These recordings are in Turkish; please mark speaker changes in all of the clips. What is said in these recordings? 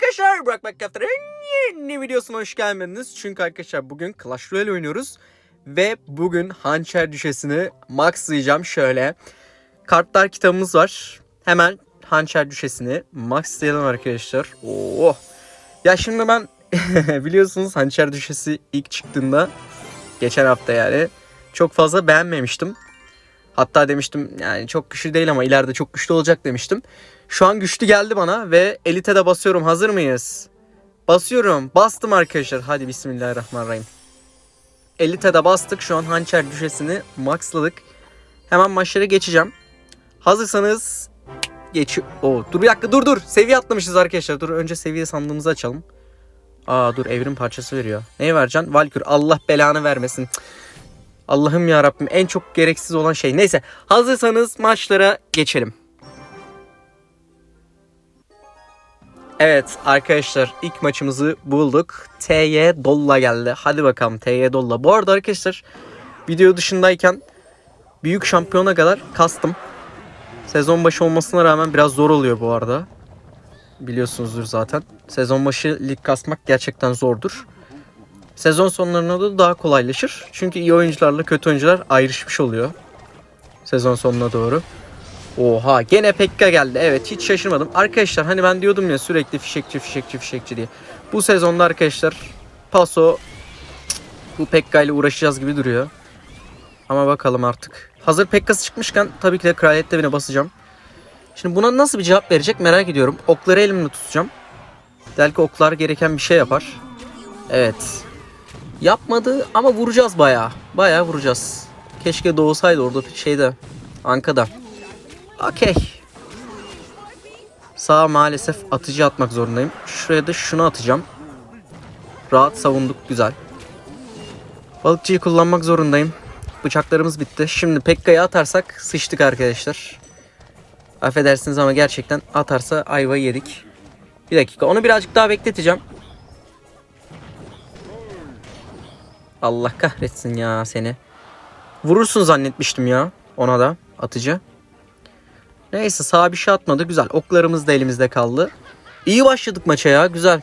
Speaker 1: Arkadaşlar Burak Bakkaftar'ın yeni videosuna hoş geldiniz. Çünkü arkadaşlar bugün Clash Royale oynuyoruz. Ve bugün hançer düşesini maxlayacağım şöyle. Kartlar kitabımız var. Hemen hançer düşesini maxlayalım arkadaşlar. Oo. Ya şimdi ben biliyorsunuz hançer düşesi ilk çıktığında geçen hafta yani çok fazla beğenmemiştim. Hatta demiştim yani çok güçlü değil ama ileride çok güçlü olacak demiştim. Şu an güçlü geldi bana ve elite de basıyorum. Hazır mıyız? Basıyorum. Bastım arkadaşlar. Hadi bismillahirrahmanirrahim. Elite de bastık. Şu an hançer düşesini maxladık. Hemen maçlara geçeceğim. Hazırsanız geç. O dur bir dakika dur dur. Seviye atlamışız arkadaşlar. Dur önce seviye sandığımızı açalım. Aa dur evrim parçası veriyor. Neyi vereceksin? Valkür. Allah belanı vermesin. Cık. Allah'ım ya Rabbim en çok gereksiz olan şey. Neyse hazırsanız maçlara geçelim. Evet arkadaşlar ilk maçımızı bulduk. TY Dolla geldi. Hadi bakalım TY Dolla. Bu arada arkadaşlar video dışındayken büyük şampiyona kadar kastım. Sezon başı olmasına rağmen biraz zor oluyor bu arada. Biliyorsunuzdur zaten. Sezon başı lig kasmak gerçekten zordur. Sezon sonlarına da daha kolaylaşır. Çünkü iyi oyuncularla kötü oyuncular ayrışmış oluyor. Sezon sonuna doğru. Oha gene Pekka geldi. Evet hiç şaşırmadım. Arkadaşlar hani ben diyordum ya sürekli fişekçi fişekçi fişekçi diye. Bu sezonda arkadaşlar Paso bu Pekka ile uğraşacağız gibi duruyor. Ama bakalım artık. Hazır Pekka'sı çıkmışken tabii ki de kraliyet devine basacağım. Şimdi buna nasıl bir cevap verecek merak ediyorum. Okları elimde tutacağım. Belki oklar gereken bir şey yapar. Evet. Yapmadı ama vuracağız bayağı. Bayağı vuracağız. Keşke doğsaydı orada şeyde. Anka'da. Okey. Sağa maalesef atıcı atmak zorundayım. Şuraya da şunu atacağım. Rahat savunduk. Güzel. Balıkçıyı kullanmak zorundayım. Bıçaklarımız bitti. Şimdi Pekka'yı atarsak sıçtık arkadaşlar. Affedersiniz ama gerçekten atarsa ayva yedik. Bir dakika. Onu birazcık daha bekleteceğim. Allah kahretsin ya seni. Vurursun zannetmiştim ya ona da atıcı. Neyse sağa bir şey atmadı. Güzel. Oklarımız da elimizde kaldı. İyi başladık maça ya. Güzel.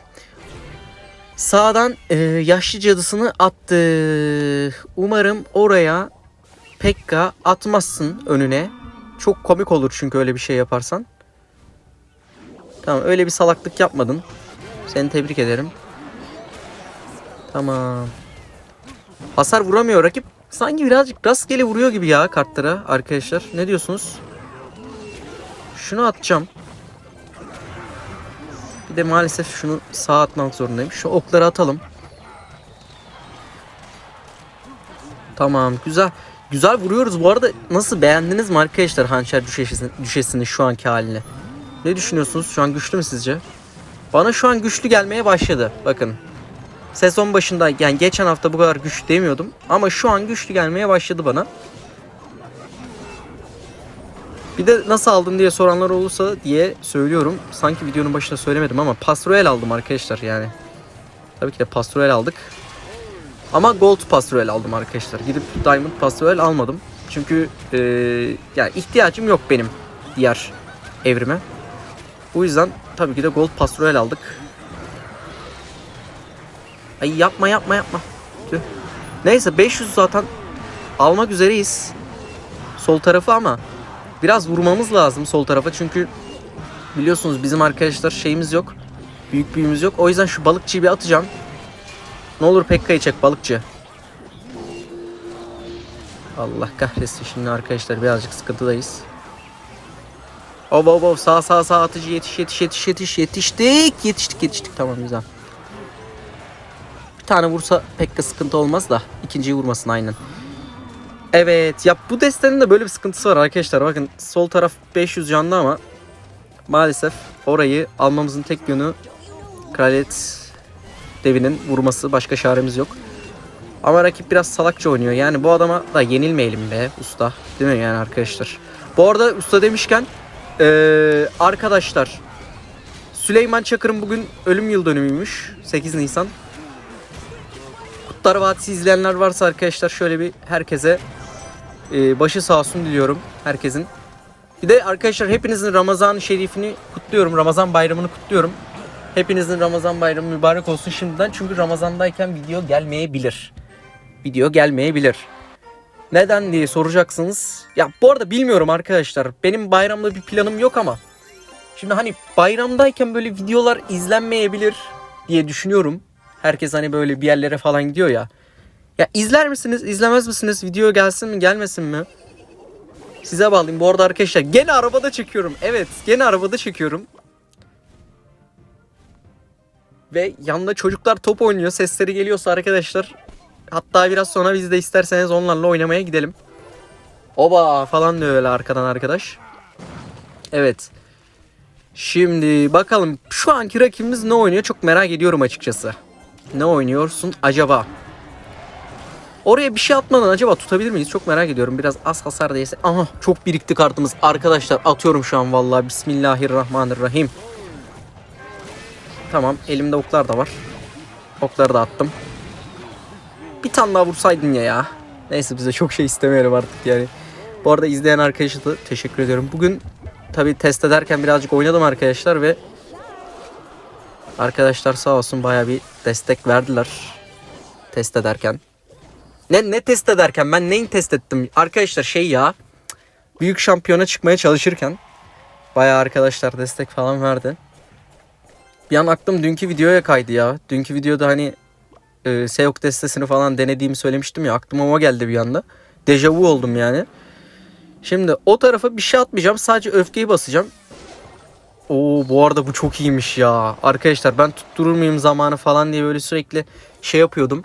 Speaker 1: Sağdan e, yaşlı cadısını attı. Umarım oraya Pekka atmazsın önüne. Çok komik olur çünkü öyle bir şey yaparsan. Tamam öyle bir salaklık yapmadın. Seni tebrik ederim. Tamam. Hasar vuramıyor rakip. Sanki birazcık rastgele vuruyor gibi ya kartlara arkadaşlar. Ne diyorsunuz? Şunu atacağım. Bir de maalesef şunu sağa atmak zorundayım. Şu okları atalım. Tamam güzel. Güzel vuruyoruz. Bu arada nasıl beğendiniz mi arkadaşlar hançer düşesini, düşesini şu anki halini? Ne düşünüyorsunuz? Şu an güçlü mü sizce? Bana şu an güçlü gelmeye başladı. Bakın. Sezon başında yani geçen hafta bu kadar güçlü demiyordum. Ama şu an güçlü gelmeye başladı bana. Bir de nasıl aldın diye soranlar olursa diye söylüyorum. Sanki videonun başında söylemedim ama Pastroel aldım arkadaşlar yani. Tabii ki de Pastroel aldık. Ama Gold Pastroel aldım arkadaşlar. Gidip Diamond Pastroel almadım. Çünkü ee, yani ihtiyacım yok benim diğer evrime. Bu yüzden tabii ki de Gold Pastroel aldık. Ay yapma yapma yapma. Tüh. Neyse 500 zaten almak üzereyiz. Sol tarafı ama biraz vurmamız lazım sol tarafa çünkü biliyorsunuz bizim arkadaşlar şeyimiz yok. Büyük büyüğümüz yok. O yüzden şu balıkçıyı bir atacağım. Ne olur Pekka'yı çek balıkçı. Allah kahretsin şimdi arkadaşlar birazcık sıkıntıdayız. Ov ov ov sağ sağ sağ atıcı yetiş yetiş yetiş yetiş yetiştik yetiştik yetiştik tamam güzel. Tane vursa pek de sıkıntı olmaz da ikinciyi vurmasın aynen. Evet ya bu destenin de böyle bir sıkıntısı var arkadaşlar. Bakın sol taraf 500 canlı ama maalesef orayı almamızın tek yönü kraliyet devinin vurması. Başka çaremiz yok. Ama rakip biraz salakça oynuyor. Yani bu adama da yenilmeyelim be usta. Değil mi yani arkadaşlar? Bu arada usta demişken ee, arkadaşlar Süleyman Çakır'ın bugün ölüm yıl dönümüymüş. 8 Nisan. Kutlar Vadisi izleyenler varsa arkadaşlar şöyle bir herkese e, başı sağ olsun diliyorum herkesin. Bir de arkadaşlar hepinizin Ramazan şerifini kutluyorum. Ramazan bayramını kutluyorum. Hepinizin Ramazan bayramı mübarek olsun şimdiden. Çünkü Ramazandayken video gelmeyebilir. Video gelmeyebilir. Neden diye soracaksınız. Ya bu arada bilmiyorum arkadaşlar. Benim bayramda bir planım yok ama. Şimdi hani bayramdayken böyle videolar izlenmeyebilir diye düşünüyorum. Herkes hani böyle bir yerlere falan gidiyor ya. Ya izler misiniz, izlemez misiniz? Video gelsin mi, gelmesin mi? Size bağlayayım. Bu arada arkadaşlar gene arabada çekiyorum. Evet, gene arabada çekiyorum. Ve yanında çocuklar top oynuyor. Sesleri geliyorsa arkadaşlar. Hatta biraz sonra biz de isterseniz onlarla oynamaya gidelim. Oba falan diyor öyle arkadan arkadaş. Evet. Şimdi bakalım şu anki rakibimiz ne oynuyor çok merak ediyorum açıkçası. Ne oynuyorsun acaba? Oraya bir şey atmadan acaba tutabilir miyiz? Çok merak ediyorum. Biraz az hasar değilse. Aha çok birikti kartımız. Arkadaşlar atıyorum şu an vallahi. Bismillahirrahmanirrahim. Tamam elimde oklar da var. Okları da attım. Bir tane daha vursaydın ya ya. Neyse bize çok şey istemeyelim artık yani. Bu arada izleyen arkadaşa da teşekkür ediyorum. Bugün tabi test ederken birazcık oynadım arkadaşlar ve arkadaşlar sağ olsun baya bir destek verdiler test ederken. Ne ne test ederken ben neyin test ettim? Arkadaşlar şey ya büyük şampiyona çıkmaya çalışırken baya arkadaşlar destek falan verdi. Bir an aklım dünkü videoya kaydı ya. Dünkü videoda hani e, Seok destesini falan denediğimi söylemiştim ya. Aklıma o geldi bir anda. Dejavu oldum yani. Şimdi o tarafa bir şey atmayacağım. Sadece öfkeyi basacağım. Oo bu arada bu çok iyiymiş ya. Arkadaşlar ben tutturur muyum zamanı falan diye böyle sürekli şey yapıyordum.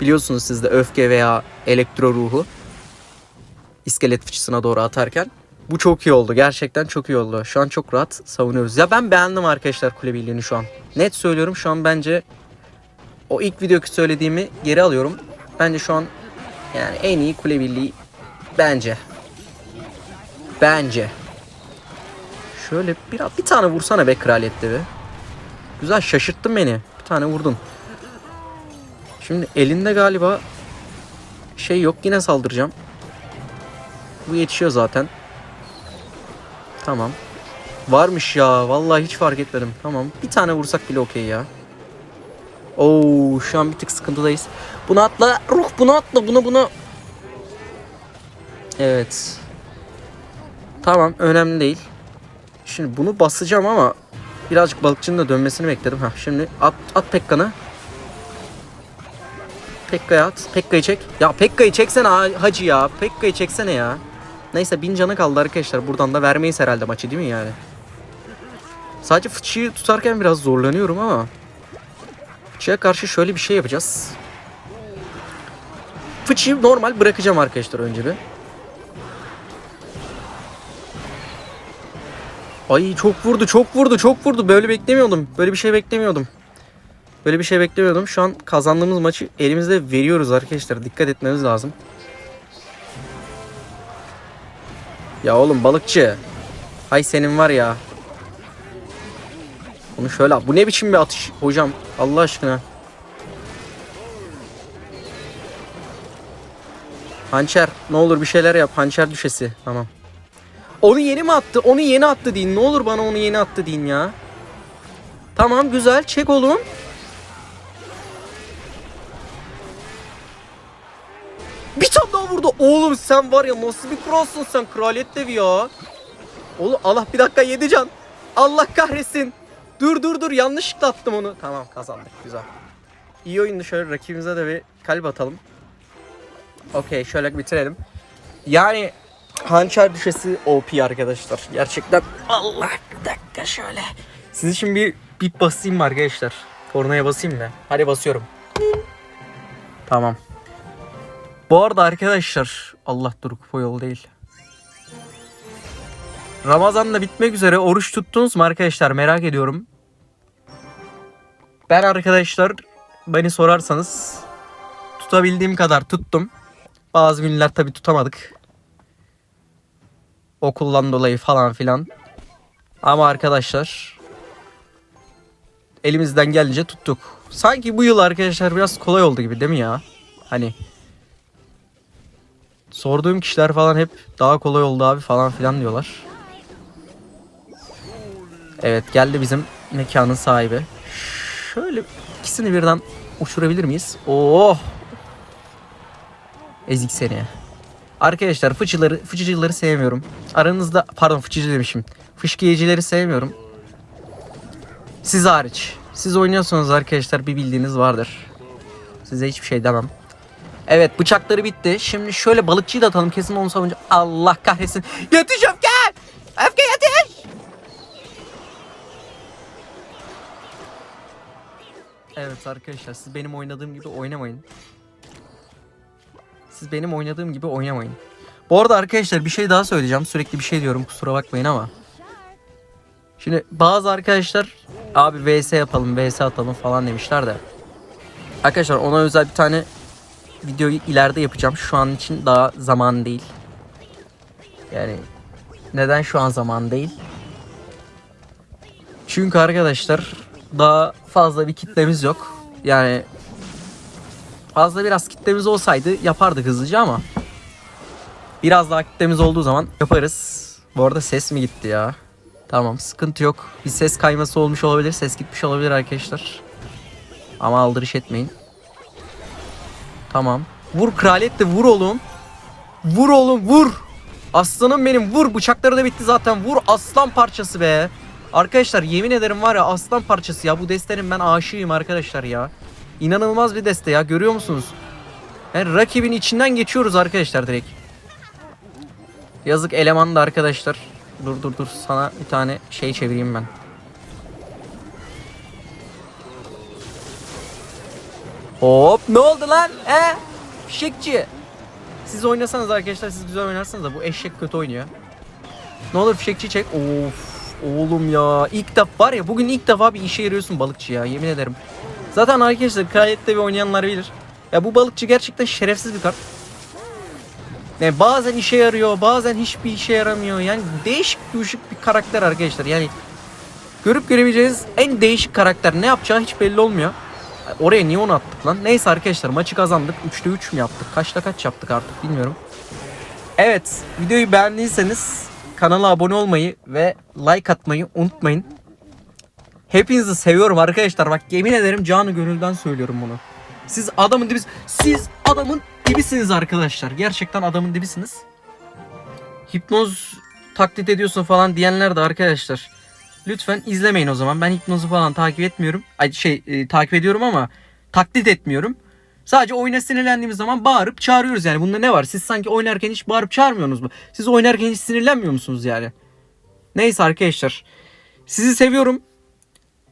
Speaker 1: Biliyorsunuz siz de öfke veya elektro ruhu. iskelet fıçısına doğru atarken. Bu çok iyi oldu. Gerçekten çok iyi oldu. Şu an çok rahat savunuyoruz. Ya ben beğendim arkadaşlar kule birliğini şu an. Net söylüyorum şu an bence o ilk videoki söylediğimi geri alıyorum. Bence şu an yani en iyi kule birliği bence. Bence. Şöyle bir, bir tane vursana be kraliyette be. Güzel şaşırttın beni. Bir tane vurdun. Şimdi elinde galiba şey yok yine saldıracağım. Bu yetişiyor zaten. Tamam. Varmış ya. Vallahi hiç fark etmedim. Tamam. Bir tane vursak bile okey ya. Oo, şu an bir tık sıkıntıdayız. Bunu atla. Ruh bunu atla. Bunu bunu. Evet. Tamam önemli değil. Şimdi bunu basacağım ama birazcık balıkçının da dönmesini bekledim. Ha şimdi at at Pekkan'ı. Pekka'ya at. Pekka'yı çek. Ya Pekka'yı çeksene ha- hacı ya. Pekka'yı çeksene ya. Neyse bin canı kaldı arkadaşlar. Buradan da vermeyiz herhalde maçı değil mi yani? Sadece fıçıyı tutarken biraz zorlanıyorum ama. Fıçıya karşı şöyle bir şey yapacağız. Fıçıyı normal bırakacağım arkadaşlar önce bir. Ay çok vurdu çok vurdu çok vurdu. Böyle beklemiyordum. Böyle bir şey beklemiyordum. Böyle bir şey beklemiyordum. Şu an kazandığımız maçı elimizde veriyoruz arkadaşlar. Dikkat etmemiz lazım. Ya oğlum balıkçı. Hay senin var ya. Bunu şöyle Bu ne biçim bir atış hocam? Allah aşkına. Hançer ne olur bir şeyler yap. Hançer düşesi. Tamam. Onu yeni mi attı? Onu yeni attı deyin. Ne olur bana onu yeni attı deyin ya. Tamam güzel. Çek oğlum. Bir tane daha vurdu. Oğlum sen var ya nasıl bir kralsın sen kraliyet devi ya. Oğlum Allah bir dakika yedi can. Allah kahretsin. Dur dur dur yanlışlıkla attım onu. Tamam kazandık güzel. İyi oyundu şöyle rakibimize de bir kalp atalım. Okey şöyle bitirelim. Yani hançer düşesi OP arkadaşlar. Gerçekten Allah bir dakika şöyle. Siz için bir bip basayım mı arkadaşlar? Kornaya basayım mı? Hadi basıyorum. Tamam. Bu arada arkadaşlar Allah dur kupa yol değil. Ramazan da bitmek üzere oruç tuttunuz mu arkadaşlar merak ediyorum. Ben arkadaşlar beni sorarsanız tutabildiğim kadar tuttum. Bazı günler tabi tutamadık. Okuldan dolayı falan filan. Ama arkadaşlar elimizden gelince tuttuk. Sanki bu yıl arkadaşlar biraz kolay oldu gibi değil mi ya? Hani sorduğum kişiler falan hep daha kolay oldu abi falan filan diyorlar. Evet geldi bizim mekanın sahibi. Şöyle ikisini birden uçurabilir miyiz? Oh! Ezik seni. Arkadaşlar fıçıları, fıçıcıları sevmiyorum. Aranızda pardon fıçıcı demişim. Fışkiyecileri sevmiyorum. Siz hariç. Siz oynuyorsanız arkadaşlar bir bildiğiniz vardır. Size hiçbir şey demem. Evet bıçakları bitti. Şimdi şöyle balıkçıyı da atalım kesin onu savunca. Allah kahretsin. Yetiş öfke! Öfke yetiş! Evet arkadaşlar siz benim oynadığım gibi oynamayın. Siz benim oynadığım gibi oynamayın. Bu arada arkadaşlar bir şey daha söyleyeceğim. Sürekli bir şey diyorum kusura bakmayın ama. Şimdi bazı arkadaşlar abi vs yapalım vs atalım falan demişler de. Arkadaşlar ona özel bir tane videoyu ileride yapacağım. Şu an için daha zaman değil. Yani neden şu an zaman değil? Çünkü arkadaşlar daha fazla bir kitlemiz yok. Yani fazla biraz kitlemiz olsaydı yapardık hızlıca ama biraz daha kitlemiz olduğu zaman yaparız. Bu arada ses mi gitti ya? Tamam sıkıntı yok. Bir ses kayması olmuş olabilir. Ses gitmiş olabilir arkadaşlar. Ama aldırış etmeyin. Tamam. Vur kraliyet de vur oğlum. Vur oğlum vur. Aslanım benim vur. Bıçakları da bitti zaten. Vur aslan parçası be. Arkadaşlar yemin ederim var ya aslan parçası ya. Bu destenin ben aşığıyım arkadaşlar ya. İnanılmaz bir deste ya. Görüyor musunuz? Yani rakibin içinden geçiyoruz arkadaşlar direkt. Yazık eleman da arkadaşlar. Dur dur dur sana bir tane şey çevireyim ben. Hop ne oldu lan? He? Fişekçi. Siz oynasanız arkadaşlar siz güzel oynarsanız da bu eşek kötü oynuyor. Ne olur fişekçi çek. Of oğlum ya. İlk defa var ya bugün ilk defa bir işe yarıyorsun balıkçı ya yemin ederim. Zaten arkadaşlar kraliyette bir oynayanlar bilir. Ya bu balıkçı gerçekten şerefsiz bir kart. Yani bazen işe yarıyor, bazen hiçbir işe yaramıyor. Yani değişik düşük bir karakter arkadaşlar. Yani görüp görebileceğiniz en değişik karakter. Ne yapacağı hiç belli olmuyor. Oraya niye onu attık lan? Neyse arkadaşlar maçı kazandık. 3'te 3 mü yaptık? Kaçta kaç yaptık artık bilmiyorum. Evet videoyu beğendiyseniz kanala abone olmayı ve like atmayı unutmayın. Hepinizi seviyorum arkadaşlar. Bak yemin ederim canı gönülden söylüyorum bunu. Siz adamın dibis siz adamın dibisiniz arkadaşlar. Gerçekten adamın dibisiniz. Hipnoz taklit ediyorsun falan diyenler de arkadaşlar. Lütfen izlemeyin o zaman. Ben hipnozu falan takip etmiyorum. Ay şey e, takip ediyorum ama taklit etmiyorum. Sadece oyuna sinirlendiğimiz zaman bağırıp çağırıyoruz yani. Bunda ne var? Siz sanki oynarken hiç bağırıp çağırmıyorsunuz mu? Siz oynarken hiç sinirlenmiyor musunuz yani? Neyse arkadaşlar. Sizi seviyorum.